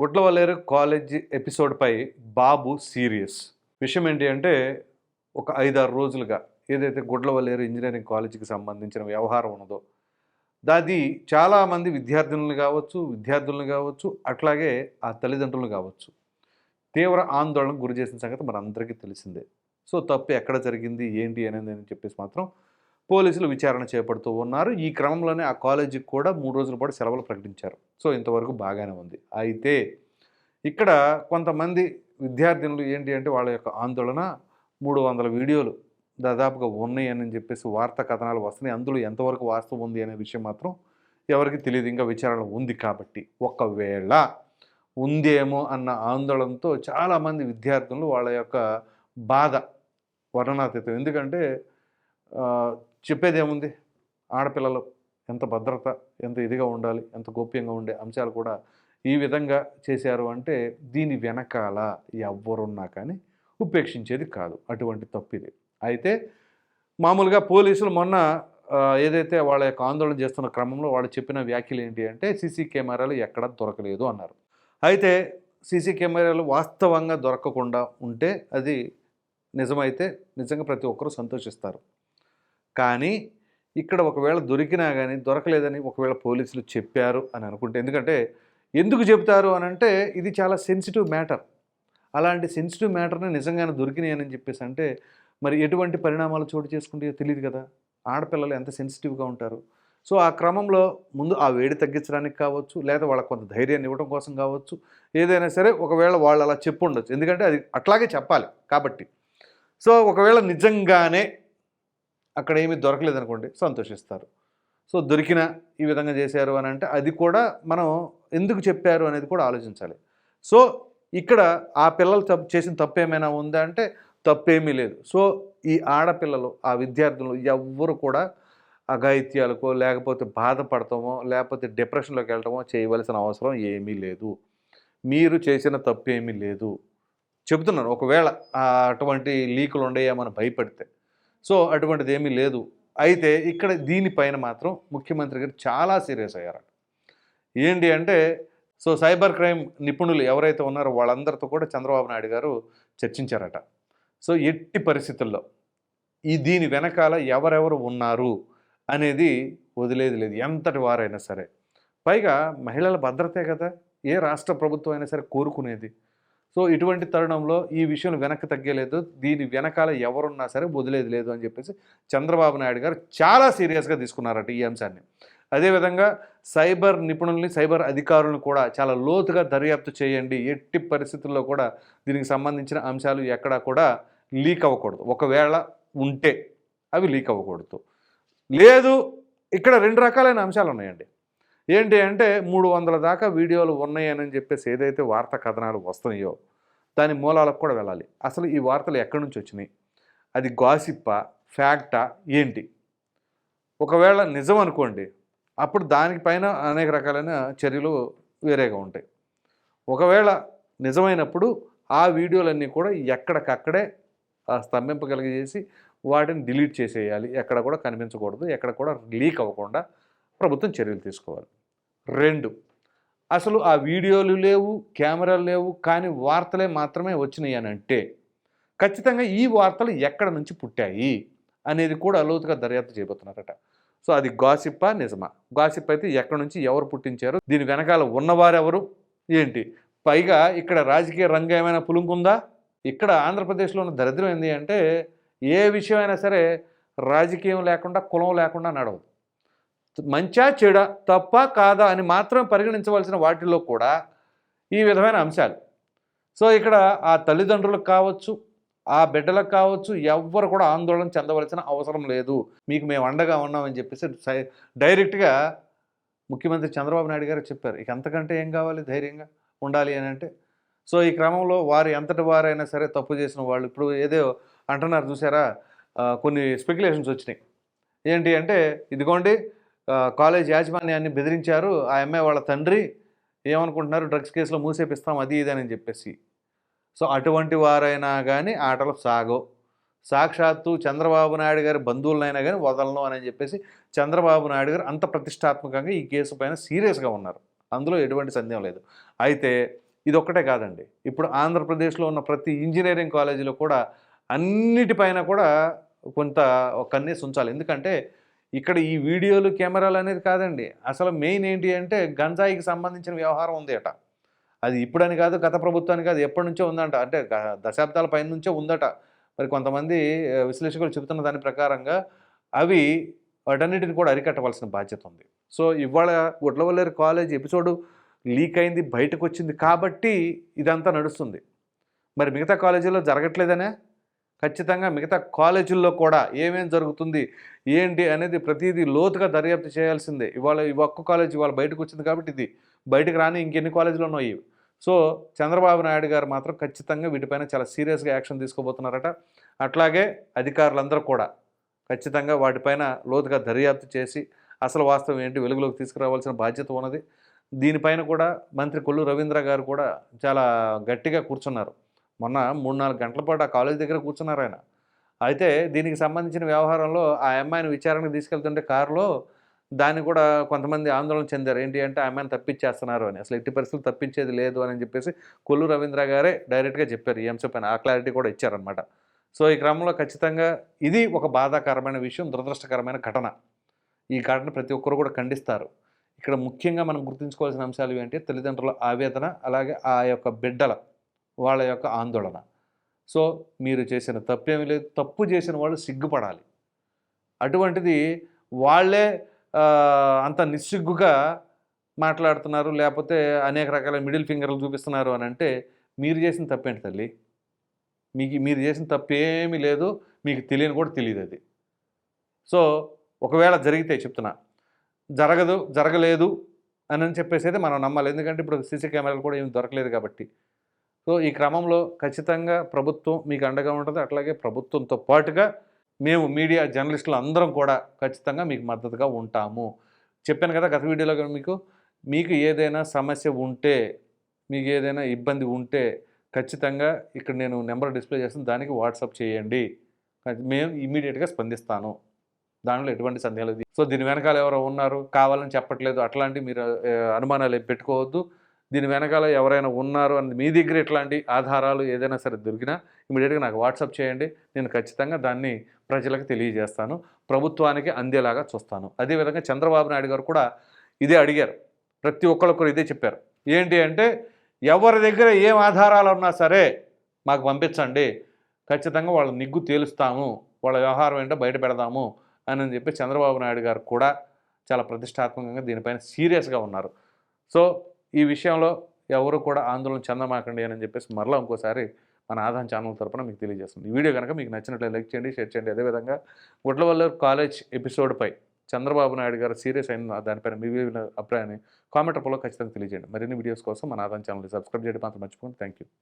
Gudlavalleru college ఎపిసోడ్పై బాబు serious. విషయం ఏంటి అంటే ఒక ఐదారు రోజులుగా ఏదైతే గుడ్లవల్లేరు ఇంజనీరింగ్ కాలేజీకి సంబంధించిన వ్యవహారం ఉన్నదో దాది చాలామంది విద్యార్థినులు కావచ్చు విద్యార్థులను కావచ్చు అట్లాగే ఆ తల్లిదండ్రులు కావచ్చు. తీవ్ర ఆందోళనకు గురి చేసిన సంగతి మనందరికీ తెలిసిందే. సో తప్పు ఎక్కడ జరిగింది ఏంటి అనేది అని చెప్పేసి మాత్రం పోలీసులు విచారణ చేపడుతూ ఉన్నారు. ఈ క్రమంలోనే ఆ కాలేజీకి కూడా మూడు రోజుల పాటు సెలవులు ప్రకటించారు. సో ఇంతవరకు బాగానే ఉంది. అయితే ఇక్కడ కొంతమంది విద్యార్థినులు ఏంటి అంటే వాళ్ళ యొక్క ఆందోళన మూడు వందల వీడియోలు దాదాపుగా ఉన్నాయి అని చెప్పేసి వార్తా కథనాలు వస్తున్నాయి. అందులో ఎంతవరకు వాస్తవం ఉంది అనే విషయం మాత్రం ఎవరికి తెలియదు. ఇంకా విచారణ ఉంది కాబట్టి. ఒకవేళ ఉందేమో అన్న ఆందోళనతో చాలామంది విద్యార్థులు వాళ్ళ యొక్క బాధ వర్ణనాతీతం. ఎందుకంటే చెప్పేది ఏముంది ఆడపిల్లలు ఎంత భద్రత ఎంత ఇదిగా ఉండాలి ఎంత గోప్యంగా ఉండే అంశాలు కూడా ఈ విధంగా చేశారు అంటే దీని వెనకాల ఎవ్వరున్నా కానీ ఉపేక్షించేది కాదు. అటువంటి తప్పిది. అయితే మామూలుగా పోలీసులు మొన్న ఏదైతే వాళ్ళ యొక్క ఆందోళన చేస్తున్న క్రమంలో వాళ్ళు చెప్పిన వ్యాఖ్యలు ఏంటి అంటే సీసీ కెమెరాలు ఎక్కడా దొరకలేదు అన్నారు. అయితే సీసీ కెమెరాలు వాస్తవంగా దొరకకుండా ఉంటే అది నిజమైతే నిజంగా ప్రతి ఒక్కరూ సంతోషిస్తారు. కానీ ఇక్కడ ఒకవేళ దొరికినా కానీ దొరకలేదని ఒకవేళ పోలీసులు చెప్పారు అని అనుకుంటే ఎందుకంటే ఎందుకు చెప్తారు అని అంటే ఇది చాలా సెన్సిటివ్ మ్యాటర్ అలాంటి సెన్సిటివ్ మ్యాటర్ని నిజంగానే దొరికినాయి అని చెప్పేసి అంటే మరి ఎటువంటి పరిణామాలు చోటు చేసుకుంటే తెలియదు కదా. ఆడపిల్లలు ఎంత సెన్సిటివ్గా ఉంటారు. సో ఆ క్రమంలో ముందు ఆ వేడి తగ్గించడానికి కావచ్చు లేదా వాళ్ళకి కొంత ధైర్యాన్ని ఇవ్వడం కోసం కావచ్చు ఏదైనా సరే ఒకవేళ వాళ్ళు అలా చెప్పు ఉండొచ్చు ఎందుకంటే అది అట్లాగే చెప్పాలి కాబట్టి. సో ఒకవేళ నిజంగానే అక్కడ ఏమీ దొరకలేదు అనుకోండి సంతోషిస్తారు. సో దొరికిన ఈ విధంగా చేశారు అని అంటే అది కూడా మనం ఎందుకు చెప్పారు అనేది కూడా ఆలోచించాలి. సో ఇక్కడ ఆ పిల్లలు తప్పు చేసిన తప్పు ఏమైనా ఉందా అంటే తప్పేమీ లేదు. సో ఈ ఆడపిల్లలు ఆ విద్యార్థులు ఎవ్వరు కూడా అఘాయిత్యాలకో లేకపోతే బాధపడతామో లేకపోతే డిప్రెషన్లోకి వెళ్ళటమో చేయవలసిన అవసరం ఏమీ లేదు. మీరు చేసిన తప్పు ఏమీ లేదు. చెబుతున్నాను ఒకవేళ అటువంటి లీకులు ఉండేమని భయపడితే సో అటువంటిది ఏమీ లేదు. అయితే ఇక్కడ దీనిపైన మాత్రం ముఖ్యమంత్రి గారు చాలా సీరియస్ అయ్యారట. ఏంటి అంటే సో సైబర్ క్రైమ్ నిపుణులు ఎవరైతే ఉన్నారో వాళ్ళందరితో కూడా చంద్రబాబు నాయుడు గారు చర్చించారట. సో ఎట్టి పరిస్థితుల్లో ఈ దీని వెనకాల ఎవరెవరు ఉన్నారు అనేది వదిలేది లేదు. ఎంతటి వారైనా సరే. పైగా మహిళల భద్రతే కదా. ఏ రాష్ట్ర ప్రభుత్వం అయినా సరే కోరుకునేది. సో ఇటువంటి తరుణంలో ఈ విషయం వెనక్కి తగ్గలేదు. దీని వెనకాల ఎవరున్నా సరే వదిలేదు లేదు అని చెప్పేసి చంద్రబాబు నాయుడు గారు చాలా సీరియస్గా తీసుకున్నారట ఈ అంశాన్ని. అదేవిధంగా సైబర్ నిపుణుల్ని సైబర్ అధికారులను కూడా చాలా లోతుగా దర్యాప్తు చేయండి. ఎట్టి పరిస్థితుల్లో కూడా దీనికి సంబంధించిన అంశాలు ఎక్కడా కూడా లీక్ అవ్వకూడదు. ఒకవేళ ఉంటే అవి లీక్ అవ్వకూడదు. లేదు ఇక్కడ రెండు రకాలైన అంశాలు ఉన్నాయండి. ఏంటి అంటే మూడు వందల దాకా వీడియోలు ఉన్నాయని చెప్పేసి ఏదైతే వార్తా కథనాలు వస్తున్నాయో దాని మూలాలకు కూడా వెళ్ళాలి. అసలు ఈ వార్తలు ఎక్కడి నుంచి వచ్చినాయి? అది గాసిప్పా? ఫ్యాక్టా? ఏంటి? ఒకవేళ నిజం అనుకోండి అప్పుడు దానిపైన అనేక రకాలైన చర్యలు వేరేగా ఉంటాయి. ఒకవేళ నిజమైనప్పుడు ఆ వీడియోలన్నీ కూడా ఎక్కడికక్కడే ఆ వాటిని డిలీట్ చేసేయాలి. ఎక్కడ కూడా కనిపించకూడదు ఎక్కడ కూడా లీక్ అవ్వకుండా ప్రభుత్వం చర్యలు తీసుకోవాలి. రెండు. అసలు ఆ వీడియోలు లేవు కెమెరాలు లేవు కానీ వార్తలే మాత్రమే వచ్చినాయి అని అంటే ఖచ్చితంగా ఈ వార్తలు ఎక్కడ నుంచి పుట్టాయి అనేది కూడా లోతుగా దర్యాప్తు చేయబోతున్నారట. సో అది గాసిప్పా నిజమా? గాసిప్ అయితే ఎక్కడి నుంచి ఎవరు పుట్టించారు? దీని వెనకాల ఉన్నవారెవరు? ఏంటి? పైగా ఇక్కడ రాజకీయ రంగం ఏమైనా పులుంకుందా? ఇక్కడ ఆంధ్రప్రదేశ్లో ఉన్న దరిద్రం ఏంటి అంటే ఏ విషయమైనా సరే రాజకీయం లేకుండా కులం లేకుండా నడవదు. మంచా చెడ తప్ప కాదా అని మాత్రం పరిగణించవలసిన వాటిల్లో కూడా ఈ విధమైన అంశాలు. సో ఇక్కడ ఆ తల్లిదండ్రులకు కావచ్చు ఆ బిడ్డలకు కావచ్చు ఎవ్వరు కూడా ఆందోళన చెందవలసిన అవసరం లేదు. మీకు మేము అండగా ఉన్నామని చెప్పేసి సై- డైరెక్ట్గా ముఖ్యమంత్రి చంద్రబాబు నాయుడు గారు చెప్పారు. ఇక అంతకంటే ఏం కావాలి ధైర్యంగా ఉండాలి అని అంటే సో ఈ క్రమంలో వారు ఎంతటి వారైనా సరే తప్పు చేసిన వాళ్ళు ఇప్పుడు ఏదో అంటున్నారు చూసారా కొన్ని స్పెక్యులేషన్స్ వచ్చినాయి. ఏంటి అంటే ఇదిగోండి కాలేజ్ యాజమాన్యాన్ని బెదిరించారు. ఆ అమ్మాయి వాళ్ళ తండ్రి ఏమనుకుంటున్నారు? డ్రగ్స్ కేసులో మూసేపిస్తాం అది ఇది అని చెప్పేసి. సో అటువంటి వారైనా కానీ ఆటలు సాగో సాక్షాత్తు చంద్రబాబు నాయుడు గారి బంధువులనైనా కానీ వదలను అని చెప్పేసి చంద్రబాబు నాయుడు గారు అంత ప్రతిష్టాత్మకంగా ఈ కేసు పైన సీరియస్గా ఉన్నారు. అందులో ఎటువంటి సందేహం లేదు. అయితే ఇది ఒక్కటే కాదండి. ఇప్పుడు ఆంధ్రప్రదేశ్లో ఉన్న ప్రతి ఇంజనీరింగ్ కాలేజీలో కూడా అన్నిటిపైన కూడా కొంత ఒక కన్నేసి ఉంచాలి ఎందుకంటే ఇక్కడ ఈ వీడియోలు కెమెరాలు అనేది కాదండి. అసలు మెయిన్ ఏంటి అంటే గంజాయికి సంబంధించిన వ్యవహారం ఉంది అట అది ఇప్పుడని కాదు గత ప్రభుత్వానికి కాదు ఎప్పటి నుంచో ఉందంట. అంటే దశాబ్దాల పైన నుంచే ఉందట. మరి కొంతమంది విశ్లేషకులు చెబుతున్న దాని ప్రకారంగా అవి వాటన్నిటిని కూడా అరికట్టవలసిన బాధ్యత ఉంది. సో ఇవాళ గుడ్లవల్లేరు కాలేజ్ ఎపిసోడ్ లీక్ అయింది బయటకు వచ్చింది కాబట్టి ఇదంతా నడుస్తుంది. మరి మిగతా కాలేజీలో జరగట్లేదనే? ఖచ్చితంగా మిగతా కాలేజీల్లో కూడా ఏమేం జరుగుతుంది ఏంటి అనేది ప్రతిదీ లోతుగా దర్యాప్తు చేయాల్సిందే. ఇవాళ ఈ ఒక్క కాలేజ్ ఇవాళ బయటకు వచ్చింది కాబట్టి ఇది. బయటకు రాని ఇంకెన్ని కాలేజీలు ఉన్నాయి సో చంద్రబాబు నాయుడు గారు మాత్రం ఖచ్చితంగా వీటిపైన చాలా సీరియస్గా యాక్షన్ తీసుకోబోతున్నారట. అట్లాగే అధికారులందరూ కూడా ఖచ్చితంగా వాటిపైన లోతుగా దర్యాప్తు చేసి అసలు వాస్తవం ఏంటి వెలుగులోకి తీసుకురావాల్సిన బాధ్యత ఉన్నది. దీనిపైన కూడా మంత్రి కొల్లు రవీంద్ర గారు కూడా చాలా గట్టిగా కూర్చున్నారు. మొన్న మూడు నాలుగు గంటల పాటు ఆ కాలేజ్ దగ్గర కూర్చున్నారు ఆయన. అయితే దీనికి సంబంధించిన వ్యవహారంలో ఆ అమ్మాయిని విచారణకు తీసుకెళ్తుంటే కారులో దాన్ని కూడా కొంతమంది ఆందోళన చెందారు. ఏంటి అంటే ఆ అమ్మాయిని తప్పించేస్తున్నారు అని. అసలు ఎట్టి పరిస్థితులు తప్పించేది లేదు అని చెప్పేసి కొల్లు రవీంద్ర గారే డైరెక్ట్గా చెప్పారు. ఈ అంశం పైన ఆ క్లారిటీ కూడా ఇచ్చారనమాట సో ఈ క్రమంలో ఖచ్చితంగా ఇది ఒక బాధాకరమైన విషయం దురదృష్టకరమైన ఘటన. ఈ ఘటన ప్రతి ఒక్కరు కూడా ఖండిస్తారు. ఇక్కడ ముఖ్యంగా మనం గుర్తుంచుకోవాల్సిన అంశాలు ఏంటి? తల్లిదండ్రుల ఆవేదన అలాగే ఆ యొక్క బిడ్డల వాళ్ళ యొక్క ఆందోళన. సో మీరు చేసిన తప్పేమీ లేదు. తప్పు చేసిన వాళ్ళు సిగ్గుపడాలి. అటువంటిది వాళ్ళే అంత నిస్సిగ్గుగా మాట్లాడుతున్నారు. లేకపోతే అనేక రకాల మిడిల్ ఫింగర్లు చూపిస్తున్నారు అని అంటే మీరు చేసిన తప్పేంటి తల్లి? మీకు మీరు చేసిన తప్పేమీ లేదు. మీకు తెలియని కూడా తెలియదు అది. సో ఒకవేళ జరిగితే చెప్తున్నా. జరగదు జరగలేదు అని అని చెప్పేసి అయితే మనం నమ్మాలి. ఎందుకంటే ఇప్పుడు సీసీ కెమెరాలు కూడా ఏమి దొరకలేదు కాబట్టి. సో ఈ క్రమంలో ఖచ్చితంగా ప్రభుత్వం మీకు అండగా ఉంటుంది. అట్లాగే ప్రభుత్వంతో పాటుగా మేము మీడియా జర్నలిస్టులు అందరం కూడా ఖచ్చితంగా మీకు మద్దతుగా ఉంటాము. చెప్పాను కదా గత వీడియోలో మీకు మీకు ఏదైనా సమస్య ఉంటే మీకు ఏదైనా ఇబ్బంది ఉంటే ఖచ్చితంగా ఇక్కడ నేను నెంబర్ డిస్ప్లే చేస్తాను. దానికి వాట్సాప్ చేయండి. మేము ఇమీడియట్గా స్పందిస్తాను. దానిలో ఎటువంటి సందేహాలు లేదు. సో దీని వెనకాల ఎవరో ఉన్నారు కావాలని చెప్పట్లేదు. అట్లాంటి మీరు అనుమానాలు పెట్టుకోవద్దు. దీని వెనకాల ఎవరైనా ఉన్నారు అని మీ దగ్గర ఇట్లాంటి ఆధారాలు ఏదైనా సరే దొరికినా ఇమీడియట్గా నాకు వాట్సాప్ చేయండి. నేను ఖచ్చితంగా దాన్ని ప్రజలకు తెలియజేస్తాను. ప్రభుత్వానికి అందేలాగా చూస్తాను. అదేవిధంగా చంద్రబాబు నాయుడు గారు కూడా ఇదే అడిగారు. ప్రతి ఒక్కరు కూడా ఇదే చెప్పారు. ఏంటి అంటే ఎవరి దగ్గర ఏం ఆధారాలు ఉన్నా సరే మాకు పంపించండి. ఖచ్చితంగా వాళ్ళ నిగ్గు తేలుస్తాము. వాళ్ళ వ్యవహారం ఏంటో బయట పెడదాము అని చెప్పి చంద్రబాబు నాయుడు గారు కూడా చాలా ప్రతిష్టాత్మకంగా దీనిపైన సీరియస్గా ఉన్నారు. సో ఈ విషయంలో ఎవరు కూడా ఆందోళన చెందమాకండి అని చెప్పేసి మరలా ఇంకోసారి మన ఆదాయం ఛానల్ తరపున మీకు తెలియజేస్తుంది ఈ వీడియో కనుక మీకు నచ్చినట్లయితే లైక్ చేయండి షేర్ చేయండి. అదేవిధంగా గుడ్లవల్లూరు కాలేజ్ ఎపిసోడ్పై చంద్రబాబు నాయుడు గారు సీరియస్ అయిన దానిపైన మీ అభిప్రాయాన్ని కామెంట్ రూపంలో ఖచ్చితంగా తెలియజేయండి. మరిన్ని వీడియోస్ కోసం మన ఆదాయం ఛానల్ని సబ్స్క్రైబ్ చేయడం మాత్రం మర్చిపోండి థ్యాంక్ యూ